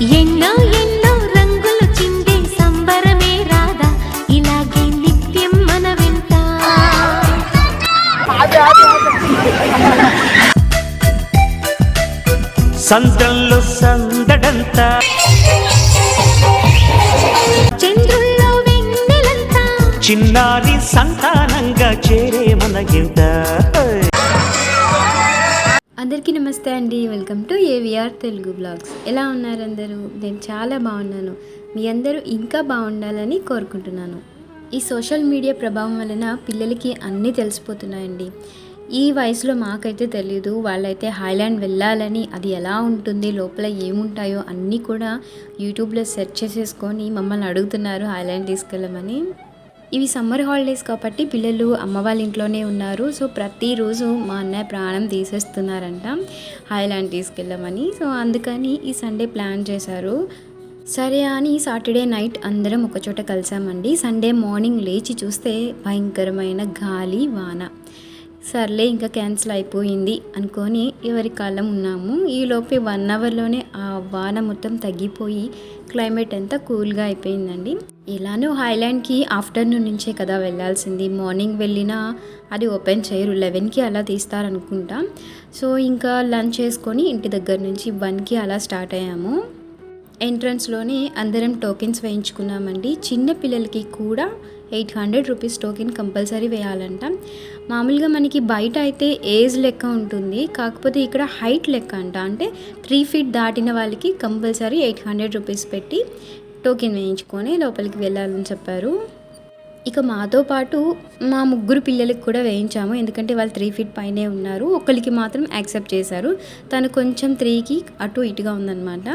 ఎన్నో ఎన్నో రంగులు చిందే సంబరమే రాదా ఇలాగే నిత్యం మన వెంట. సందడంతా. చంద్రుల్లో వెన్నెలంతా. చిన్నారి సంతానంగా చేరే మన గింత. అందరికీ నమస్తే అండి. Welcome to AVR Telugu blogs. ఎలా ఉన్నారు అందరూ? నేను చాలా బాగున్నాను. మీ అందరూ ఇంకా బాగుండాలని కోరుకుంటున్నాను. ఈ సోషల్ మీడియా ప్రభావం వలన పిల్లలకి అన్నీ తెలిసిపోతున్నాయండి. ఈ వయసులో మాకైతే తెలియదు వాళ్ళైతే హైలాండ్ వెళ్ళాలని అది ఎలా ఉంటుంది లోపల ఏముంటాయో అన్నీ కూడా యూట్యూబ్లో సెర్చ్ చేసేసుకొని మమ్మల్ని అడుగుతున్నారు హైలాండ్ తీసుకెళ్ళమని. ఇవి సమ్మర్ హాలిడేస్ కాబట్టి పిల్లలు అమ్మ వాళ్ళ ఇంట్లోనే ఉన్నారు. సో ప్రతిరోజు మా అన్నయ్య ప్రాణం తీసేస్తున్నారంట. హైలాండ్ తీసుకెళ్ళమని. సో అందుకని ఈ సండే ప్లాన్ చేశారు. సరే అని సాటర్డే నైట్ అందరం ఒకచోట కలిసామండి. సండే మార్నింగ్ లేచి చూస్తే భయంకరమైన గాలి వాన. సర్లే ఇంకా క్యాన్సిల్ అయిపోయింది అనుకొని ఎవరి కాలం ఉన్నాము. ఈలోపే వన్ అవర్లోనే ఆ వాన మొత్తం తగ్గిపోయి క్లైమేట్ అంతా కూల్గా అయిపోయిందండి. ఎలానో హైలాండ్కి ఆఫ్టర్నూన్ నుంచే కదా వెళ్ళాల్సింది. మార్నింగ్ వెళ్ళినా అది ఓపెన్ చేయరు. లెవెన్కి అలా తీస్తారనుకుంటా. సో ఇంకా లంచ్ చేసుకొని ఇంటి దగ్గర నుంచి వన్కి అలా స్టార్ట్ అయ్యాము. ఎంట్రన్స్లోనే అందరం టోకెన్స్ వేయించుకున్నామండి. చిన్న పిల్లలకి కూడా eight hundred rupees token compulsory వేయాలంట. మామూలుగా మనకి బయట అయితే ఏజ్ లెక్క ఉంటుంది. కాకపోతే ఇక్కడ హైట్ లెక్క అంట. అంటే త్రీ ఫీట్ దాటిన వాళ్ళకి కంపల్సరీ ఎయిట్ హండ్రెడ్ రూపీస్ పెట్టి టోకెన్ వేయించుకొని లోపలికి వెళ్ళాలని చెప్పారు. ఇక మాతో పాటు మా ముగ్గురు పిల్లలకి కూడా వేయించాము. ఎందుకంటే వాళ్ళు త్రీ ఫీట్ పైనే ఉన్నారు. ఒకరికి మాత్రం యాక్సెప్ట్ చేశారు. తను కొంచెం త్రీకి అటు ఇటుగా ఉందన్నమాట.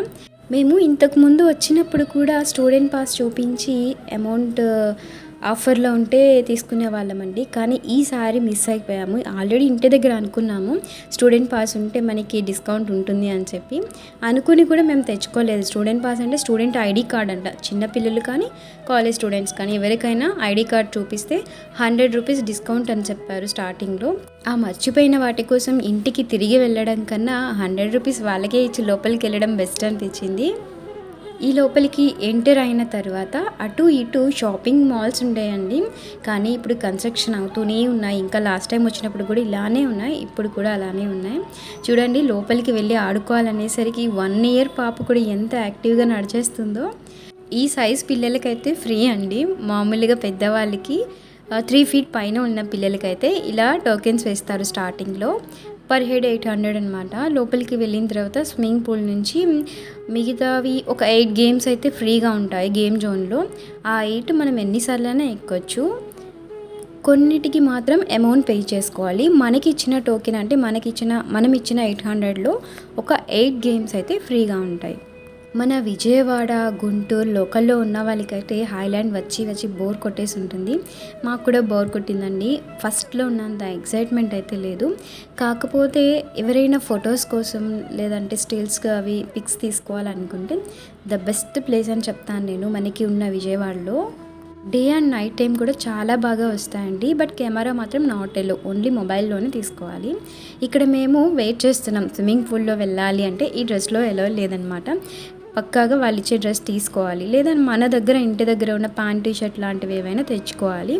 మేము ఇంతకుముందు వచ్చినప్పుడు కూడా స్టూడెంట్ పాస్ చూపించి అమౌంట్ ఆఫర్లో ఉంటే తీసుకునే వాళ్ళమండి. కానీ ఈసారి మిస్ అయిపోయాము. ఆల్రెడీ ఇంటి దగ్గర అనుకున్నాము. స్టూడెంట్ పాస్ ఉంటే మనకి డిస్కౌంట్ ఉంటుంది అని చెప్పి. అనుకుని కూడా మేము తెచ్చుకోలేదు. స్టూడెంట్ పాస్ అంటే స్టూడెంట్ ఐడి కార్డ్ అంట. చిన్నపిల్లలు కానీ కాలేజ్ స్టూడెంట్స్ కానీ ఎవరికైనా ఐడి కార్డ్ చూపిస్తే హండ్రెడ్ రూపీస్ డిస్కౌంట్ అని చెప్పారు స్టార్టింగ్లో. ఆ మర్చిపోయిన వాటి కోసం ఇంటికి తిరిగి వెళ్ళడం కన్నా హండ్రెడ్ రూపీస్ వాళ్ళకే ఇచ్చి లోపలికి వెళ్ళడం బెస్ట్ అనిపించింది. ఈ లోపలికి ఎంటర్ అయిన తర్వాత అటు ఇటు షాపింగ్ మాల్స్ ఉండేయండి. కానీ ఇప్పుడు కన్స్ట్రక్షన్ అవుతూనే ఉన్నాయి. ఇంకా లాస్ట్ టైం వచ్చినప్పుడు కూడా ఇలానే ఉన్నాయి. ఇప్పుడు కూడా అలానే ఉన్నాయి. చూడండి లోపలికి వెళ్ళి ఆడుకోవాలనేసరికి వన్ ఇయర్ పాప కూడా ఎంత యాక్టివ్గా నడిచేస్తుందో. ఈ సైజ్ పిల్లలకైతే ఫ్రీ అండి. మామూలుగా పెద్దవాళ్ళకి త్రీ ఫీట్ పైన ఉన్న పిల్లలకైతే ఇలా టోకెన్స్ వేస్తారు స్టార్టింగ్లో పర్ హెడ్ ఎయిట్ హండ్రెడ్ అనమాట లోపలికి వెళ్ళిన తర్వాత స్విమ్మింగ్ పూల్ నుంచి మిగతావి ఒక ఎయిట్ గేమ్స్ అయితే ఫ్రీగా ఉంటాయి గేమ్ జోన్లో. ఆ ఎయిట్ మనం ఎన్నిసార్లైనా ఎక్కొచ్చు. కొన్నిటికి మాత్రం అమౌంట్ పే చేసుకోవాలి. మనకి ఇచ్చిన టోకెన్ అంటే మనకి ఇచ్చిన మనం ఇచ్చిన ఎయిట్ హండ్రెడ్లో ఒక ఎయిట్ గేమ్స్ అయితే ఫ్రీగా ఉంటాయి. మన విజయవాడ గుంటూరు లోకల్లో ఉన్న వాళ్ళకైతే హైలాండ్ వచ్చి వచ్చి బోర్ కొట్టేసి ఉంటుంది. మాకు కూడా బోర్ కొట్టిందండి. ఫస్ట్లో ఉన్నంత ఎక్సైట్మెంట్ అయితే లేదు. కాకపోతే ఎవరైనా ఫొటోస్ కోసం లేదంటే స్టిల్స్గా అవి పిక్స్ తీసుకోవాలనుకుంటే ద బెస్ట్ ప్లేస్ అని చెప్తాను నేను మనకి ఉన్న విజయవాడలో. డే అండ్ నైట్ టైం కూడా చాలా బాగా వస్తాయండి. బట్ కెమెరా మాత్రం నాట్ ఎల్లో ఓన్లీ మొబైల్లోనే తీసుకోవాలి. ఇక్కడ మేము వెయిట్ చేస్తున్నాం. స్విమ్మింగ్ పూల్లో వెళ్ళాలి అంటే ఈ డ్రెస్లో ఎలా లేదనమాట పక్కాగా వాళ్ళు ఇచ్చే డ్రెస్ తీసుకోవాలి. లేదా మన దగ్గర ఇంటి దగ్గర ఉన్న ప్యాంట్ టీషర్ట్ లాంటివి ఏవైనా తెచ్చుకోవాలి.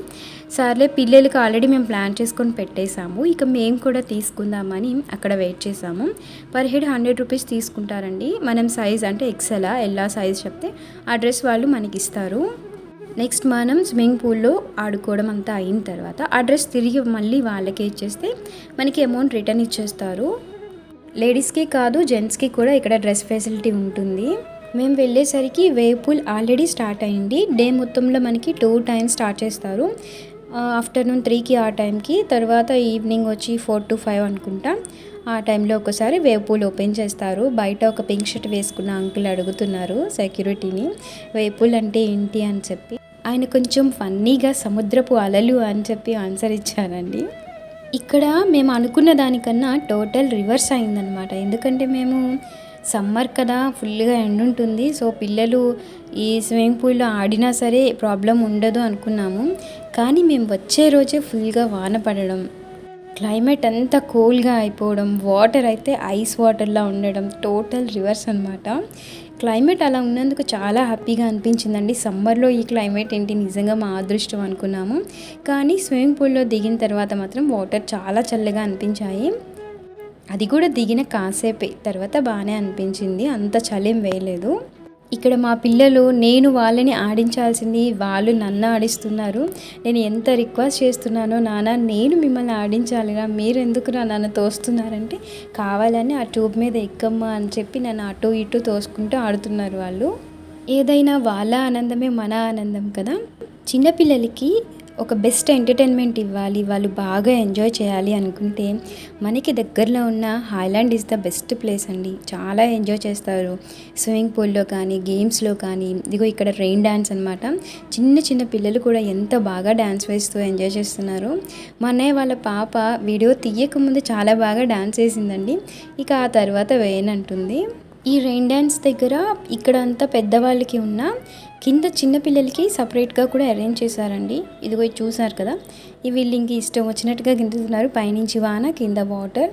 సర్లే పిల్లలకి ఆల్రెడీ మేము ప్లాన్ చేసుకొని పెట్టేశాము. ఇక మేము కూడా తీసుకుందామని అక్కడ వెయిట్ చేసాము పర్ హెడ్ హండ్రెడ్ రూపీస్ తీసుకుంటారండి. మనం సైజ్ అంటే ఎక్సెలా ఎలా సైజ్ చెప్తే ఆ డ్రెస్ వాళ్ళు మనకి ఇస్తారు నెక్స్ట్ మనం స్విమ్మింగ్ పూల్లో ఆడుకోవడం అంతా అయిన తర్వాత ఆ డ్రెస్ తిరిగి మళ్ళీ వాళ్ళకే ఇచ్చేస్తే మనకి అమౌంట్ రిటర్న్ ఇచ్చేస్తారు. లేడీస్కి కాదు జెంట్స్కి కూడా ఇక్కడ డ్రెస్ ఫెసిలిటీ ఉంటుంది. మేము వెళ్ళేసరికి వేవ్ పూల్ ఆల్రెడీ స్టార్ట్ అయింది. డే మొత్తంలో మనకి టూ టైమ్స్ స్టార్ట్ చేస్తారు. ఆఫ్టర్నూన్ త్రీకి ఆ టైంకి తర్వాత ఈవినింగ్ వచ్చి ఫోర్ టు ఫైవ్ అనుకుంటా. ఆ టైంలో ఒకసారి వేవ్ పూల్ ఓపెన్ చేస్తారు. బయట ఒక పింక్ షర్ట్ వేసుకున్న అంకుల్ అడుగుతున్నారు సెక్యూరిటీని. వేవ్ పూల్ అంటే ఏంటి అని చెప్పి. ఆయన కొంచెం ఫన్నీగా సముద్రపు అలలు అని చెప్పి ఆన్సర్ ఇచ్చారండి. ఇక్కడ మేము అనుకున్న దానికన్నా టోటల్ రివర్స్ అయిందనమాట ఎందుకంటే మేము సమ్మర్ కదా ఫుల్గా ఎండ్ ఉంటుంది. సో పిల్లలు ఈ స్విమ్మింగ్ పూల్లో ఆడినా సరే ప్రాబ్లం ఉండదు అనుకున్నాము. కానీ మేము వచ్చే రోజే ఫుల్గా వాన పడడం క్లైమేట్ అంతా కూల్గా అయిపోవడం వాటర్ అయితే ఐస్ వాటర్లా ఉండడం టోటల్ రివర్స్ అనమాట క్లైమేట్ అలా ఉన్నందుకు చాలా హ్యాపీగా అనిపించిందండి. సమ్మర్లో ఈ క్లైమేట్ ఏంటి నిజంగా మా అదృష్టం అనుకున్నాము. కానీ స్విమ్మింగ్ పూల్లో దిగిన తర్వాత మాత్రం వాటర్ చాలా చల్లగా అనిపించాయి. అది కూడా దిగిన కాసేపే తర్వాత బాగానే అనిపించింది. అంత చలేం వేయలేదు. ఇక్కడ మా పిల్లలు నేను వాళ్ళని ఆడించాల్సింది వాళ్ళు నన్ను ఆడిస్తున్నారు. నేను ఎంత రిక్వెస్ట్ చేస్తున్నానో నాన్న నేను మిమ్మల్ని ఆడించాలిరా. మీరు ఎందుకు నా నన్ను తోస్తున్నారంటే కావాలని ఆ ట్యూబ్ మీద ఎక్కమ్మా అని చెప్పి నన్ను అటు ఇటు తోసుకుంటూ ఆడుతున్నారు వాళ్ళు. ఏదైనా వాళ్ళ ఆనందమే మన ఆనందం కదా. చిన్నపిల్లలకి ఒక బెస్ట్ ఎంటర్టైన్మెంట్ ఇవ్వాలి వాళ్ళు బాగా ఎంజాయ్ చేయాలి అనుకుంటే మనకి దగ్గరలో ఉన్న Highland is the best place అండి. చాలా ఎంజాయ్ చేస్తారు. స్విమ్మింగ్ పూల్లో కానీ గేమ్స్లో కానీ ఇదిగో ఇక్కడ రెయిన్ డ్యాన్స్ అనమాట చిన్న చిన్న పిల్లలు కూడా ఎంత బాగా డ్యాన్స్ వేస్తూ ఎంజాయ్ చేస్తున్నారు. మా అన్నయ్య వాళ్ళ పాప వీడియో తీయకముందు చాలా బాగా డ్యాన్స్ వేసిందండి ఇక ఆ తర్వాత వేయనంటుంది ఈ రెయిన్ డ్యాన్స్ దగ్గర ఇక్కడంతా పెద్దవాళ్ళకి ఉన్న కింద చిన్నపిల్లలకి సపరేట్గా కూడా అరేంజ్ చేశారండి. ఇదిగో చూసారు కదా. ఈ వీళ్ళు ఇంక ఇష్టం వచ్చినట్టుగా గింతుతున్నారు. పైనుంచి వాన కింద వాటర్.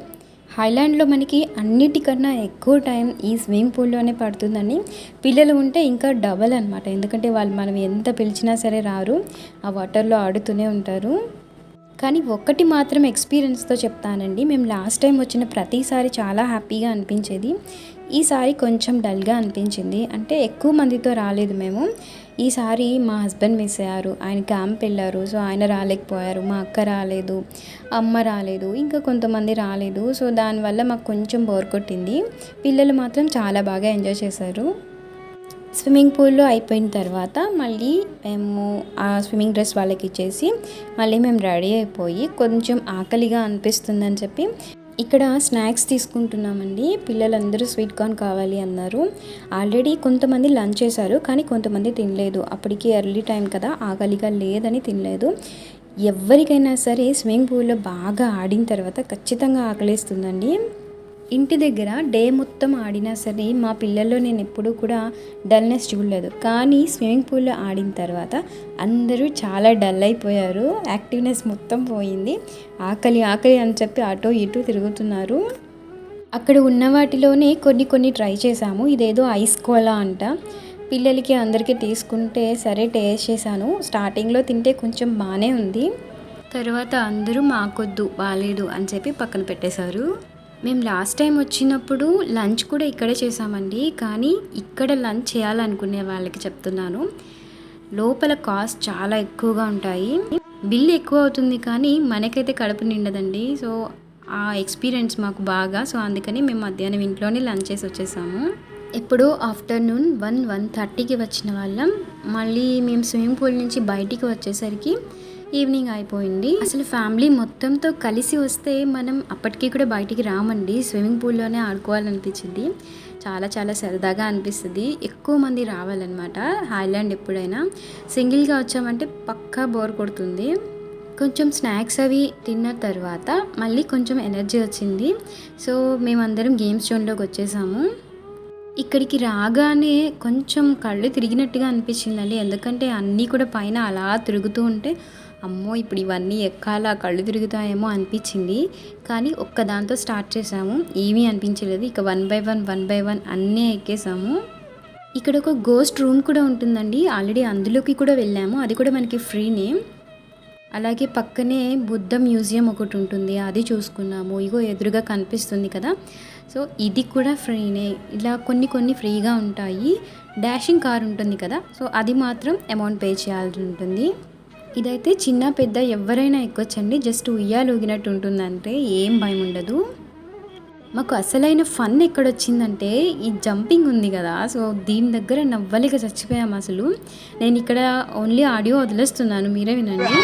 హైలాండ్లో మనకి అన్నిటికన్నా ఎక్కువ టైం ఈ స్విమ్మింగ్ పూల్లోనే పడుతుందని పిల్లలు ఉంటే ఇంకా డబల్ అనమాట ఎందుకంటే వాళ్ళు మనం ఎంత పిలిచినా సరే రారు. ఆ వాటర్లో ఆడుతూనే ఉంటారు. కానీ ఒక్కటి మాత్రం ఎక్స్పీరియన్స్తో చెప్తానండి. మేము లాస్ట్ టైం వచ్చిన ప్రతిసారి చాలా హ్యాపీగా అనిపించేది. ఈసారి కొంచెం డల్గా అనిపించింది. అంటే ఎక్కువ మందితో రాలేదు మేము. ఈసారి మా హస్బెండ్ మిస్ అయ్యారు. ఆయన క్యాంప్ వెళ్ళారు. సో ఆయన రాలేకపోయారు. మా అక్క రాలేదు. అమ్మ రాలేదు. ఇంకా కొంతమంది రాలేదు. సో దానివల్ల మాకు కొంచెం బోర్ కొట్టింది. పిల్లలు మాత్రం చాలా బాగా ఎంజాయ్ చేశారు. స్విమ్మింగ్ పూల్లో అయిపోయిన తర్వాత మళ్ళీ మేము ఆ స్విమ్మింగ్ డ్రెస్ వాళ్ళకి ఇచ్చేసి మళ్ళీ మేము రెడీ అయిపోయి కొంచెం ఆకలిగా అనిపిస్తుందని చెప్పి ఇక్కడ స్నాక్స్ తీసుకుంటున్నామండి. పిల్లలందరూ స్వీట్ కార్న్ కావాలి అన్నారు. ఆల్రెడీ కొంతమంది లంచ్ చేశారు కానీ కొంతమంది తినలేదు. అప్పటికి ఎర్లీ టైం కదా ఆకలిగా లేదని తినలేదు. ఎవరికైనా సరే స్విమ్మింగ్ పూల్లో బాగా ఆడిన తర్వాత ఖచ్చితంగా ఆకలిస్తుందండి. ఇంటి దగ్గర డే మొత్తం ఆడినా సరే మా పిల్లల్లో నేను ఎప్పుడూ కూడా డల్నెస్ చూడలేదు. కానీ స్విమ్మింగ్ పూల్లో ఆడిన తర్వాత అందరూ చాలా డల్ అయిపోయారు. యాక్టివ్నెస్ మొత్తం పోయింది. ఆకలి ఆకలి అని చెప్పి అటో ఇటు తిరుగుతున్నారు. అక్కడ ఉన్న వాటిలోనే కొన్ని కొన్ని ట్రై చేశాము. ఇదేదో ఐస్ కోలా అంట. పిల్లలకి అందరికీ తీసుకుంటే సరే టేస్ట్ చేశాను. స్టార్టింగ్లో తింటే కొంచెం బాగానే ఉంది. తర్వాత అందరూ మాకొద్దు బాగాలేదు అని చెప్పి పక్కన పెట్టేశారు. మేము లాస్ట్ టైం వచ్చినప్పుడు లంచ్ కూడా ఇక్కడే చేసామండి కానీ ఇక్కడ లంచ్ చేయాలనుకునే వాళ్ళకి చెప్తున్నాను. లోపల కాస్ట్ చాలా ఎక్కువగా ఉంటాయి. బిల్ ఎక్కువ అవుతుంది కానీ మనకైతే కడుపు నిండదండి. సో ఆ ఎక్స్పీరియన్స్ మాకు బాగా. సో అందుకని మేము మధ్యాహ్నం ఇంట్లోనే లంచ్ చేసి వచ్చేసాము. ఎప్పుడో ఆఫ్టర్నూన్ వన్ వన్ థర్టీకి వచ్చిన వాళ్ళం. మళ్ళీ మేము స్విమ్మింగ్ పూల్ నుంచి బయటికి వచ్చేసరికి ఈవినింగ్ అయిపోయింది. అసలు ఫ్యామిలీ మొత్తంతో కలిసి వస్తే మనం అప్పటికి కూడా బయటికి రామండి. స్విమ్మింగ్ పూల్లోనే ఆడుకోవాలనిపించింది. చాలా చాలా సరదాగా అనిపిస్తుంది. ఎక్కువ మంది రావాలన్నమాట. హాయ్లాండ్ ఎప్పుడైనా. సింగిల్గా వచ్చామంటే పక్కా బోర్ కొడుతుంది. కొంచెం స్నాక్స్ అవి తిన్న తర్వాత మళ్ళీ కొంచెం ఎనర్జీ వచ్చింది. సో మేమందరం గేమ్స్ జోన్లోకి వచ్చేసాము. ఇక్కడికి రాగానే కొంచెం కళ్ళు తిరిగినట్టుగా అనిపించిందండి. ఎందుకంటే అన్నీ కూడా పైన అలా తిరుగుతూ ఉంటే అమ్మో ఇప్పుడు ఇవన్నీ ఎక్కాలా కళ్ళు తిరుగుతాయేమో అనిపించింది. కానీ ఒక్కదాంతో స్టార్ట్ చేసాము ఏమీ అనిపించలేదు. ఇక one by one one by one అన్నీ ఎక్కేసాము ఇక్కడ ఒక గోస్ట్ రూమ్ కూడా ఉంటుందండి. ఆల్రెడీ అందులోకి కూడా వెళ్ళాము. అది కూడా మనకి ఫ్రీనే అలాగే పక్కనే బుద్ధ మ్యూజియం ఒకటి ఉంటుంది. అది చూసుకున్నాము. ఇగో ఎదురుగా కనిపిస్తుంది కదా. సో ఇది కూడా ఫ్రీనే ఇలా కొన్ని కొన్ని ఫ్రీగా ఉంటాయి. డాషింగ్ కార్ ఉంటుంది కదా. సో అది మాత్రం అమౌంట్ పే చేయాల్సి ఉంటుంది. ఇదైతే చిన్న పెద్ద ఎవరైనా ఎక్కొచ్చండి జస్ట్ ఉయ్యాలు ఊగినట్టు ఉంటుందంటే ఏం భయం ఉండదు. మాకు అసలైన ఫన్ ఎక్కడొచ్చిందంటే ఈ జంపింగ్ ఉంది కదా సో దీని దగ్గర నవ్వలేక చచ్చిపోయాం అసలు. నేను ఇక్కడ ఓన్లీ ఆడియో వదిలేస్తున్నాను మీరే వినండి.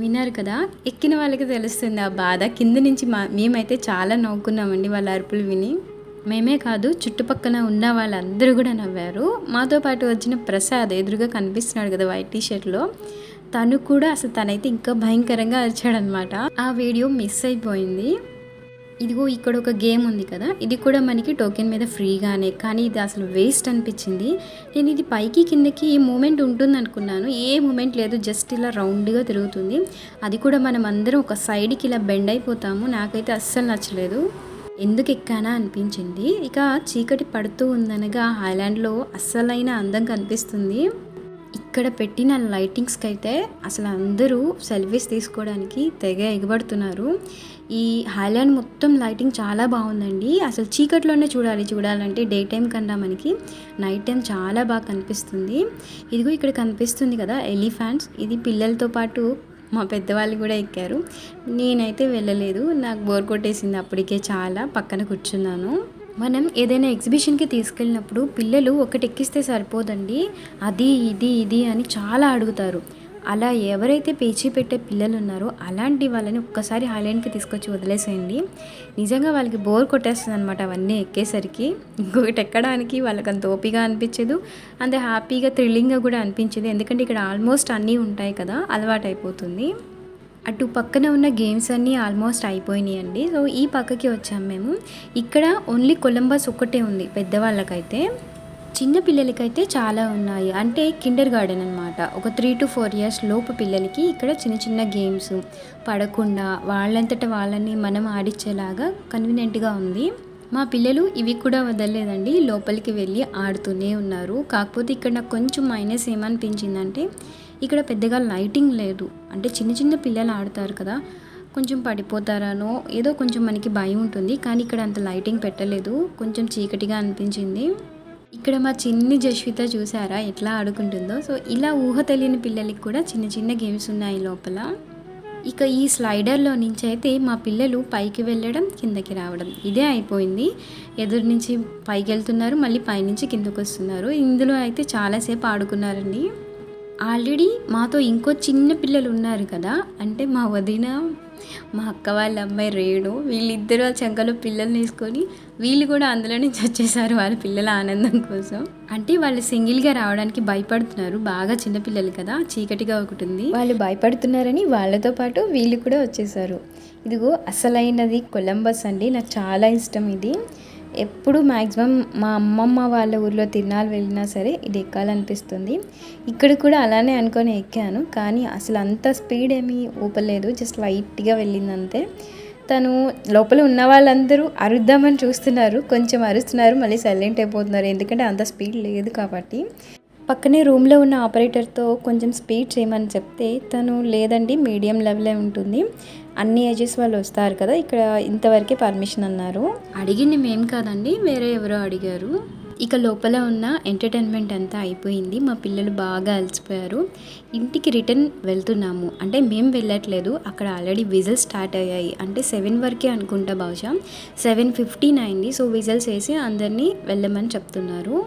విన్నారు కదా ఎక్కిన వాళ్ళకి తెలుస్తుంది ఆ బాధ. కింద నుంచి మా మేమైతే చాలా నవ్వుకున్నామండి వాళ్ళ అరుపులు విని. మేమే కాదు చుట్టుపక్కల ఉన్న వాళ్ళందరూ కూడా నవ్వారు. మాతో పాటు వచ్చిన ప్రసాద్ ఎదురుగా కనిపిస్తున్నాడు కదా వైట్ టీషర్ట్లో. తను కూడా అసలు తనైతే ఇంకా భయంకరంగా అరిచాడనమాట ఆ వీడియో మిస్ అయిపోయింది. ఇదిగో ఇక్కడ ఒక గేమ్ ఉంది కదా ఇది కూడా మనకి టోకెన్ మీద ఫ్రీగానే కానీ ఇది అసలు వేస్ట్ అనిపించింది. నేను ఇది పైకి కిందకి ఈ మూమెంట్ ఉంటుంది అనుకున్నాను ఏ మూమెంట్ లేదు జస్ట్ ఇలా రౌండ్గా తిరుగుతుంది. అది కూడా మనం అందరం ఒక సైడ్కి ఇలా బెండ్ అయిపోతాము. నాకైతే అస్సలు నచ్చలేదు. ఎందుకు ఎక్కానా అనిపించింది. ఇక చీకటి పడుతూ ఉందనగా హైలాండ్లో అస్సలైన అందం కనిపిస్తుంది. ఇక్కడ పెట్టిన లైటింగ్స్కి అయితే అసలు అందరూ సెల్ఫీస్ తీసుకోవడానికి తెగ ఎగబడుతున్నారు. ఈ హైలాండ్ మొత్తం లైటింగ్ చాలా బాగుందండి. అసలు చీకట్లోనే చూడాలి చూడాలంటే డే టైం కన్నా మనకి నైట్ టైం చాలా బాగా కనిపిస్తుంది. ఇదిగో ఇక్కడ కనిపిస్తుంది కదా ఎలిఫాంట్స్ ఇది పిల్లలతో పాటు మా పెద్దవాళ్ళు కూడా ఎక్కారు. నేనైతే వెళ్ళలేదు. నాకు బోర్ కొట్టేసింది అప్పటికే చాలా. పక్కన కూర్చున్నాను. మనం ఏదైనా ఎగ్జిబిషన్కి తీసుకెళ్ళినప్పుడు పిల్లలు ఒకటి ఎక్కిస్తే సరిపోదండి. అది ఇది ఇది అని చాలా అడుగుతారు. అలా ఎవరైతే పేచీ పెట్టే పిల్లలు ఉన్నారో అలాంటి వాళ్ళని ఒక్కసారి హైలాండ్కి తీసుకొచ్చి వదిలేసేయండి. నిజంగా వాళ్ళకి బోర్ కొట్టేస్తుంది అనమాట అవన్నీ ఎక్కేసరికి. ఇంకొకటి ఎక్కడానికి వాళ్ళకి అంత ఓపిగా అనిపించదు. అంత హ్యాపీగా థ్రిల్లింగ్గా కూడా అనిపించదు. ఎందుకంటే ఇక్కడ ఆల్మోస్ట్ అన్నీ ఉంటాయి కదా అలవాటైపోతుంది. అయిపోతుంది అటు పక్కన ఉన్న గేమ్స్ అన్నీ ఆల్మోస్ట్ అయిపోయినాయి అండి సో ఈ పక్కకి వచ్చాం మేము. ఇక్కడ ఓన్లీ కొలంబస్ ఒక్కటే ఉంది పెద్దవాళ్ళకైతే. చిన్న పిల్లలకైతే చాలా ఉన్నాయి. అంటే కిండర్ గార్డెన్ అనమాట ఒక త్రీ టు ఫోర్ ఇయర్స్ లోపు పిల్లలకి ఇక్కడ చిన్న చిన్న గేమ్స్ పడకుండా వాళ్ళంతట వాళ్ళని మనం ఆడించేలాగా కన్వీనియంట్గా ఉంది. మా పిల్లలు ఇవి కూడా వదలలేదండి. లోపలికి వెళ్ళి ఆడుతూనే ఉన్నారు. కాకపోతే ఇక్కడ నాకు కొంచెం మైనస్ ఏమనిపించిందంటే ఇక్కడ పెద్దగా లైటింగ్ లేదు. అంటే చిన్న చిన్న పిల్లలు ఆడతారు కదా కొంచెం పడిపోతారనో ఏదో కొంచెం మనకి భయం ఉంటుంది. కానీ ఇక్కడ అంత లైటింగ్ పెట్టలేదు. కొంచెం చీకటిగా అనిపించింది. ఇక్కడ మా చిన్ని జస్విత చూసారా ఎట్లా ఆడుకుంటుందో. సో ఇలా ఊహ తెలియని పిల్లలకి కూడా చిన్న చిన్న గేమ్స్ ఉన్నాయి లోపల. ఇక ఈ స్లైడర్లో నుంచి అయితే మా పిల్లలు పైకి వెళ్ళడం కిందకి రావడం ఇదే అయిపోయింది. ఎదురు నుంచి పైకి వెళ్తున్నారు మళ్ళీ పైనుంచి కిందకు వస్తున్నారు ఇందులో అయితే చాలాసేపు ఆడుకున్నారండి. ఆల్రెడీ మాతో ఇంకో చిన్న పిల్లలు ఉన్నారు కదా. అంటే మా వదిన మా అక్క వాళ్ళ అమ్మాయి రేణు వీళ్ళిద్దరూ ఆ చంకలో పిల్లల్ని తీసుకొని వీళ్ళు కూడా అందులో నుంచి వచ్చేసారు వాళ్ళ పిల్లల ఆనందం కోసం. అంటే వాళ్ళు సింగిల్గా రావడానికి భయపడుతున్నారు. బాగా చిన్నపిల్లలు కదా చీకటిగా ఒకటి ఉంది. వాళ్ళు భయపడుతున్నారని వాళ్ళతో పాటు వీళ్ళు కూడా వచ్చేసారు. ఇదిగో అసలైనది కొలంబస్ అండి. నాకు చాలా ఇష్టం ఇది. ఎప్పుడు మ్యాక్సిమం మా అమ్మమ్మ వాళ్ళ ఊర్లో తిరునాళ్ళు వెళ్ళినా సరే ఇది ఎక్కాలనిపిస్తుంది. ఇక్కడ కూడా అలానే అనుకొని ఎక్కాను. కానీ అసలు అంత స్పీడ్ ఏమీ ఊపలేదు. జస్ట్ లైట్గా వెళ్ళింది అంతే తను లోపల ఉన్న వాళ్ళందరూ అరుద్దామని చూస్తున్నారు. కొంచెం అరుస్తున్నారు. మళ్ళీ సైలెంట్ అయిపోతున్నారు. ఎందుకంటే అంత స్పీడ్ లేదు కాబట్టి. పక్కనే రూమ్లో ఉన్న ఆపరేటర్తో కొంచెం స్పీడ్ చేయమని చెప్తే తను లేదండి మీడియం లెవెలే ఉంటుంది. అన్ని ఏజెస్ వాళ్ళు వస్తారు కదా ఇక్కడ ఇంతవరకే పర్మిషన్ అన్నారు. అడిగింది మేం కాదండి వేరే ఎవరో అడిగారు. ఇక లోపల ఉన్న ఎంటర్టైన్మెంట్ అంతా అయిపోయింది మా పిల్లలు బాగా అలసిపోయారు. ఇంటికి రిటర్న్ వెళ్తున్నాము అంటే మేము వెళ్ళట్లేదు అక్కడ ఆల్రెడీ విజిల్స్ స్టార్ట్ అయ్యాయి. అంటే సెవెన్ వరకే అనుకుంటా బహుశా సెవెన్ ఫిఫ్టీన్ అయింది సో విజిల్స్ వేసి అందరినీ వెళ్ళమని చెప్తున్నారు.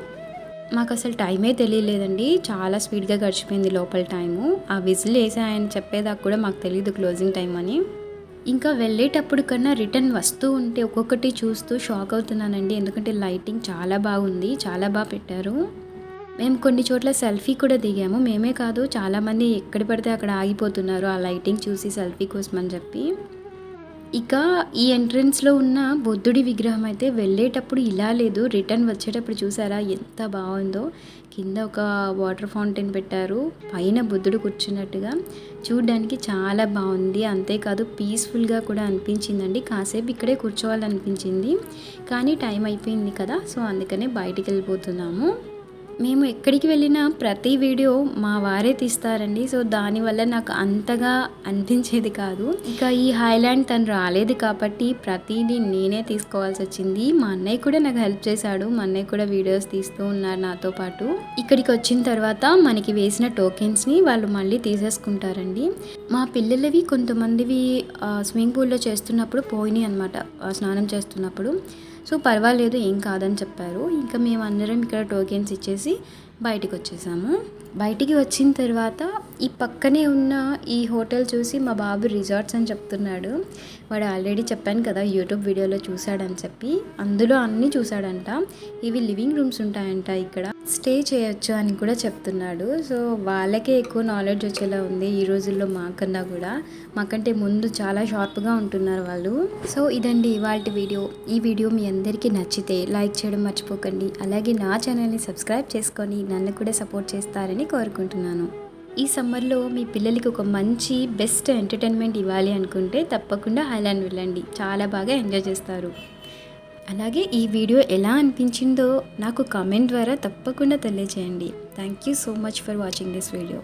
మాకు అసలు టైమే తెలియలేదండి చాలా స్పీడ్గా గడిచిపోయింది లోపల టైము ఆ విజిల్ వేసి ఆయన చెప్పేదాకా కూడా మాకు తెలియదు క్లోజింగ్ టైం అని. ఇంకా వెళ్ళేటప్పుడు కన్నా రిటర్న్ వస్తూ ఉంటే ఒక్కొక్కటి చూస్తూ షాక్ అవుతున్నానండి. ఎందుకంటే లైటింగ్ చాలా బాగుంది చాలా బాగా పెట్టారు. మేము కొన్ని చోట్ల సెల్ఫీ కూడా దిగాము. మేమే కాదు చాలామంది ఎక్కడ పడితే అక్కడ ఆగిపోతున్నారు ఆ లైటింగ్ చూసి సెల్ఫీ కోసం అని చెప్పి. ఇక ఈ ఎంట్రన్స్లో ఉన్న బుద్ధుడి విగ్రహం అయితే వెళ్ళేటప్పుడు ఇలా లేదు. రిటర్న్ వచ్చేటప్పుడు చూసారా ఎంత బాగుందో. కింద ఒక వాటర్ ఫౌంటైన్ పెట్టారు. పైన బుద్ధుడు కూర్చున్నట్టుగా చూడడానికి చాలా బాగుంది. అంతేకాదు పీస్ఫుల్గా కూడా అనిపించిందండి. కాసేపు ఇక్కడే కూర్చోవాలనిపించింది. కానీ టైం అయిపోయింది కదా. సో అందుకనే బయటికి వెళ్ళిపోతున్నాము. మేము ఎక్కడికి వెళ్ళినా ప్రతి వీడియో మా వారే తీస్తారండి. సో దానివల్ల నాకు అంతగా అనిపించేది కాదు. ఇక ఈ హైలాండ్ తను రాలేదు కాబట్టి ప్రతిదీ నేనే తీసుకోవాల్సి వచ్చింది మా అన్నయ్య కూడా నాకు హెల్ప్ చేశాడు. మా అన్నయ్య కూడా వీడియోస్ తీస్తూ ఉన్నారు నాతో పాటు. ఇక్కడికి వచ్చిన తర్వాత మనకి వేసిన టోకెన్స్ని వాళ్ళు మళ్ళీ తీసేసుకుంటారండి. మా పిల్లలవి కొంతమందివి స్విమ్మింగ్ పూల్లో చేస్తున్నప్పుడు పోయినాయి అనమాట స్నానం చేస్తున్నప్పుడు. సో పర్వాలేదు ఏం కాదని చెప్పారు. ఇంకా మేము అందరం ఇక్కడ టోకెన్స్ ఇచ్చేసి బయటికి వచ్చేసాము. బయటికి వచ్చిన తర్వాత ఈ పక్కనే ఉన్న ఈ హోటల్ చూసి మా బాబు రిసార్ట్స్ అని చెప్తున్నాడు. వాడు ఆల్రెడీ చెప్పాను కదా యూట్యూబ్ వీడియోలో చూశాడని చెప్పి. అందులో అన్నీ చూశాడంట. ఇవి లివింగ్ రూమ్స్ ఉంటాయంట ఇక్కడ. స్టే చేయొచ్చు అని కూడా చెప్తున్నాడు. సో వాళ్ళకే ఎక్కువ నాలెడ్జ్ వచ్చేలా ఉంది ఈ రోజుల్లో మాకన్నా కూడా. మాకంటే ముందు చాలా షార్ప్గా ఉంటున్నారు వాళ్ళు. సో ఇదండి ఇవాళ వీడియో. ఈ వీడియో మీ అందరికీ నచ్చితే లైక్ చేయడం మర్చిపోకండి. అలాగే నా ఛానల్ని సబ్స్క్రైబ్ చేసుకొని నన్ను కూడా సపోర్ట్ చేస్తారని కోరుకుంటున్నాను. ఈ సమ్మర్లో మీ పిల్లలకి ఒక మంచి బెస్ట్ ఎంటర్టైన్మెంట్ ఇవ్వాలి అనుకుంటే తప్పకుండా హైలాండ్ వెళ్ళండి. చాలా బాగా ఎంజాయ్ చేస్తారు. అలాగే ఈ వీడియో ఎలా అనిపించిందో నాకు కామెంట్ ద్వారా తప్పకుండా తెలియజేయండి thank you so much for watching this video.